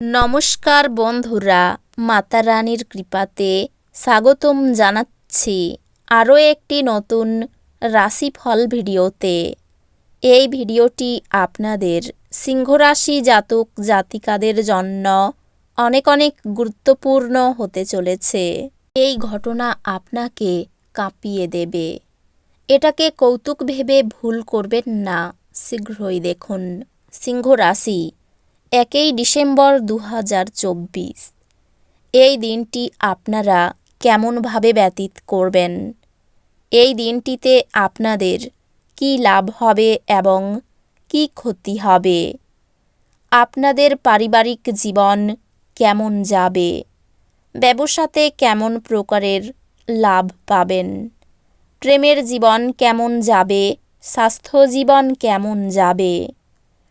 নমস্কার বন্ধুরা, মাতা রানীর কৃপাতে স্বাগতম জানাচ্ছি আরও একটি নতুন রাশিফল ভিডিওতে। এই ভিডিওটি আপনাদের সিংহরাশি জাতক জাতিকাদের জন্য অনেক অনেক গুরুত্বপূর্ণ হতে চলেছে। এই ঘটনা আপনাকে কাঁপিয়ে দেবে। এটাকে কৌতুক ভেবে ভুল করবেন না, শীঘ্রই দেখুন সিংহ রাশি একই ডিসেম্বর দু হাজার চব্বিশ। এই দিনটি আপনারা কেমনভাবে ব্যতীত করবেন? এই দিনটিতে আপনাদের কি লাভ হবে এবং কি ক্ষতি হবে? আপনাদের পারিবারিক জীবন কেমন যাবে? ব্যবসাতে কেমন প্রকারের লাভ পাবেন? প্রেমের জীবন কেমন যাবে? স্বাস্থ্য জীবন কেমন যাবে?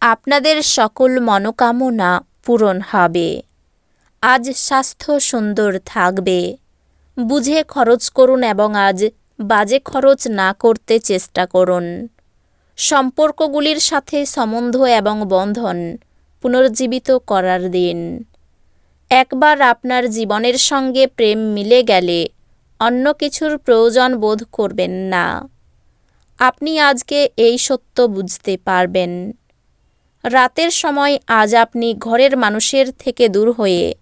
আপনাদের সকল মনোকামনা পূরণ হবে। আজ স্বাস্থ্য সুন্দর থাকবে। বুঝে খরচ করুন এবং আজ বাজে খরচ না করতে চেষ্টা করুন। সম্পর্কগুলির সাথে সম্বন্ধ এবং বন্ধন পুনর্জীবিত করার দিন। একবার আপনার জীবনের সঙ্গে প্রেম মিলে গেলে অন্য কিছুর প্রয়োজন বোধ করবেন না। আপনি আজকে এই সত্য বুঝতে পারবেন। রাতের সময় আজ আপনি ঘরের মানুষের থেকে দূর হয়ে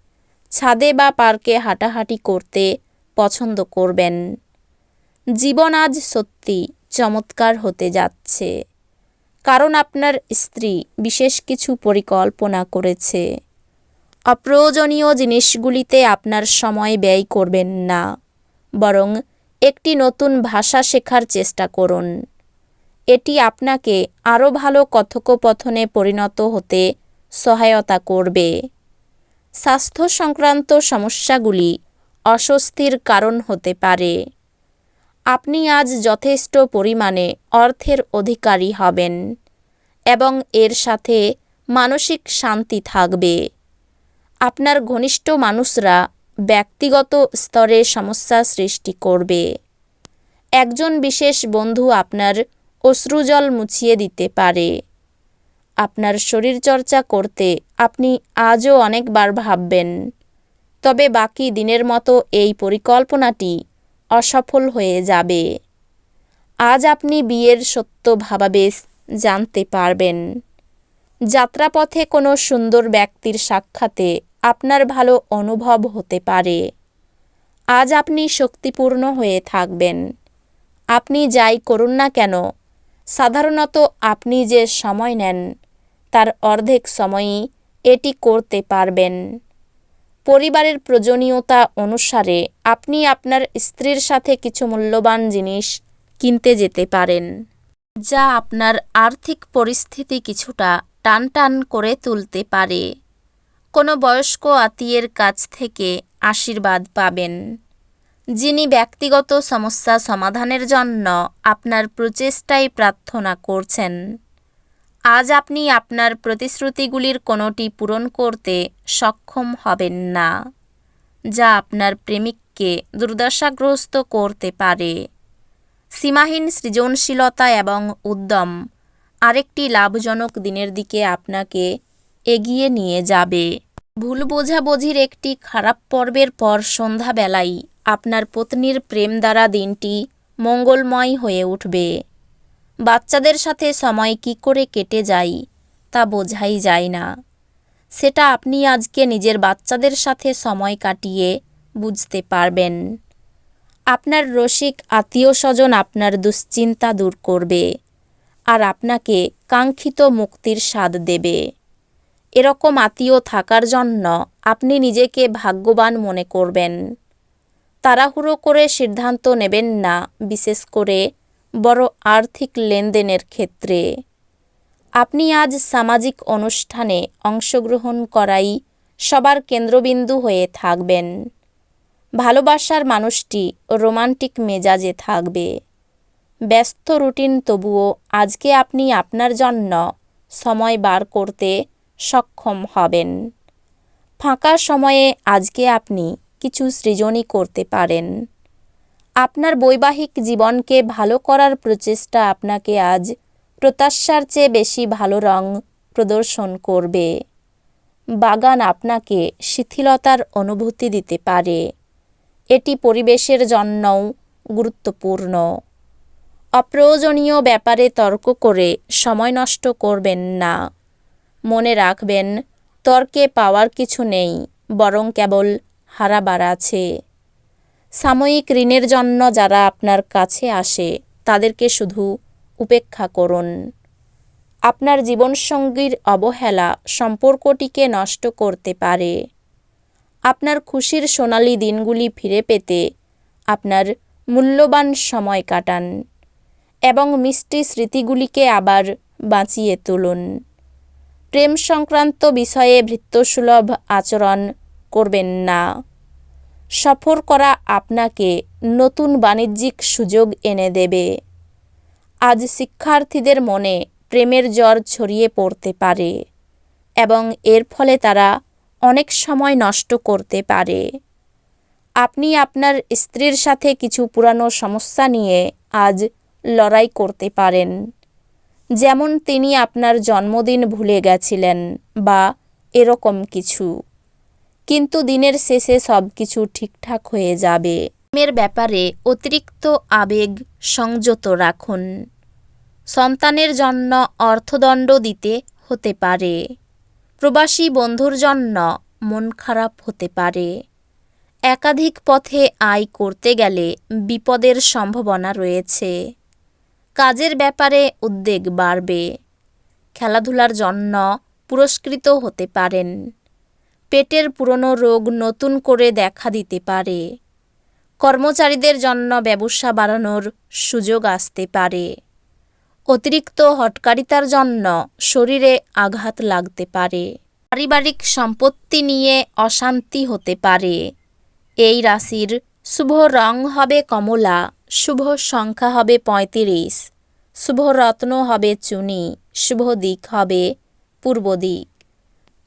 ছাদে বা পার্কে হাঁটাহাঁটি করতে পছন্দ করবেন। জীবন আজ সত্যি চমৎকার হতে যাচ্ছে। কারণ আপনার স্ত্রী বিশেষ কিছু পরিকল্পনা করেছে। অপ্রয়োজনীয় জিনিসগুলিতে আপনার সময় ব্যয় করবেন না। বরং একটি নতুন ভাষা শেখার চেষ্টা করুন। এটি আপনাকে আরও ভালো কথোপকথনে পরিণত হতে সহায়তা করবে। স্বাস্থ্য সংক্রান্ত সমস্যাগুলি অস্বস্তির কারণ হতে পারে। আপনি আজ যথেষ্ট পরিমাণে অর্থের অধিকারী হবেন এবং এর সাথে মানসিক শান্তি থাকবে। আপনার ঘনিষ্ঠ মানুষরা ব্যক্তিগত স্তরে সমস্যা সৃষ্টি করবে। একজন বিশেষ বন্ধু আপনার অশ্রুজল মুছিয়ে দিতে পারে। আপনার শরীরচর্চা করতে আপনি আজও অনেকবার ভাববেন। তবে বাকি দিনের মতো এই পরিকল্পনাটি অসফল হয়ে যাবে। আজ আপনি বিয়ের সত্য ভাবাবেশ জানতে পারবেন। যাত্রাপথে কোনো সুন্দর ব্যক্তির সাক্ষাতে আপনার ভালো অনুভব হতে পারে। আজ আপনি শক্তিপূর্ণ হয়ে থাকবেন। আপনি যাই করুন না কেন সাধারণত আপনি যে সময় নেন, তার অর্ধেক সময়ই এটি করতে পারবেন। পরিবারের প্রয়োজনীয়তা অনুসারে আপনি আপনার স্ত্রীর সাথে কিছু মূল্যবান জিনিস কিনতে যেতে পারেন, যা আপনার আর্থিক পরিস্থিতি কিছুটা টান টান করে তুলতে পারে। কোনো বয়স্ক আত্মীয়ের কাছ থেকে আশীর্বাদ পাবেন। যিনি ব্যক্তিগত সমস্যা সমাধানের জন্য আপনার প্রচেষ্টায় প্রার্থনা করছেন। আজ আপনি আপনার প্রতিশ্রুতিগুলির কোনোটি পূরণ করতে সক্ষম হবেন না, যা আপনার প্রেমিককে দুর্দশাগ্রস্ত করতে পারে। সীমাহীন সৃজনশীলতা এবং উদ্যম আরেকটি লাভজনক দিনের দিকে আপনাকে এগিয়ে নিয়ে যাবে। ভুল বোঝাবুঝির একটি খারাপ পর্বের পর সন্ধ্যাবেলায় আপনার পত্নীর প্রেম দ্বারা দিনটি মঙ্গলময় হয়ে উঠবে। বাচ্চাদের সাথে সময় কি করে কেটে যায়, তা বোঝাই যায় না। সেটা আপনি আজকে নিজের বাচ্চাদের সাথে সময় কাটিয়ে বুঝতে পারবেন। আপনার রসিক আত্মীয় স্বজন আপনার দুশ্চিন্তা দূর করবে আর আপনাকে কাঙ্ক্ষিত মুক্তির স্বাদ দেবে। এরকম আত্মীয় থাকার জন্য আপনি নিজেকে ভাগ্যবান মনে করবেন। তাড়াহুড়ো করে সিদ্ধান্ত নেবেন না, বিশেষ করে বড় আর্থিক লেনদেনের ক্ষেত্রে। আপনি আজ সামাজিক অনুষ্ঠানে অংশগ্রহণ করাই সবার কেন্দ্রবিন্দু হয়ে থাকবেন। ভালোবাসার মানুষটি রোমান্টিক মেজাজে থাকবে। ব্যস্ত রুটিন তবুও আজকে আপনি আপনার জন্য সময় বার করতে সক্ষম হবেন। ফাঁকা সময়ে আজকে আপনি কিছু সৃজনই করতে পারেন। আপনার বৈবাহিক জীবনকে ভালো করার প্রচেষ্টা আপনাকে আজ প্রত্যাশার চেয়ে বেশি ভালো রং প্রদর্শন করবে। বাগান আপনাকে শিথিলতার অনুভূতি দিতে পারে। এটি পরিবেশের জন্যও গুরুত্বপূর্ণ। অপ্রয়োজনীয় ব্যাপারে তর্ক করে সময় নষ্ট করবেন না। মনে রাখবেন, তর্কে পাওয়ার কিছু নেই, বরং কেবল হারাবার আছে। সাময়িক ঋণের জন্য যারা আপনার কাছে আসে, তাদেরকে শুধু উপেক্ষা করুন। আপনার জীবনসঙ্গীর অবহেলা সম্পর্কটিকে নষ্ট করতে পারে। আপনার খুশির সোনালি দিনগুলি ফিরে পেতে আপনার মূল্যবান সময় কাটান এবং মিষ্টি স্মৃতিগুলিকে আবার বাঁচিয়ে তুলুন। প্রেম সংক্রান্ত বিষয়ে ভৃত্যসুলভ আচরণ করবেন না। সফর করা আপনাকে নতুন বাণিজ্যিক সুযোগ এনে দেবে। আজ শিক্ষার্থীদের মনে প্রেমের জ্বর ছড়িয়ে পড়তে পারে এবং এর ফলে তারা অনেক সময় নষ্ট করতে পারে। আপনি আপনার স্ত্রীর সাথে কিছু পুরানো সমস্যা নিয়ে আজ লড়াই করতে পারেন। যেমন তিনি আপনার জন্মদিন ভুলে গেছিলেন বা এরকম কিছু। কিন্তু দিনের শেষে সব কিছু ঠিকঠাক হয়ে যাবে। প্রেমের ব্যাপারে অতিরিক্ত আবেগ সংযত রাখুন। সন্তানের জন্য অর্থদণ্ড দিতে হতে পারে। প্রবাসী বন্ধুর জন্য মন খারাপ হতে পারে। একাধিক পথে আয় করতে গেলে বিপদের সম্ভাবনা রয়েছে। কাজের ব্যাপারে উদ্বেগ বাড়বে। খেলাধুলার জন্য পুরস্কৃত হতে পারেন। পেটের পুরনো রোগ নতুন করে দেখা দিতে পারে। কর্মচারীদের জন্য ব্যবসা বাড়ানোর সুযোগ আসতে পারে। অতিরিক্ত হটকারিতার জন্য শরীরে আঘাত লাগতে পারে। পারিবারিক সম্পত্তি নিয়ে অশান্তি হতে পারে। এই রাশির শুভ রং হবে কমলা, শুভ সংখ্যা হবে পঁয়ত্রিশ, শুভ রত্ন হবে চুনি, শুভ দিক হবে পূর্ব দিক।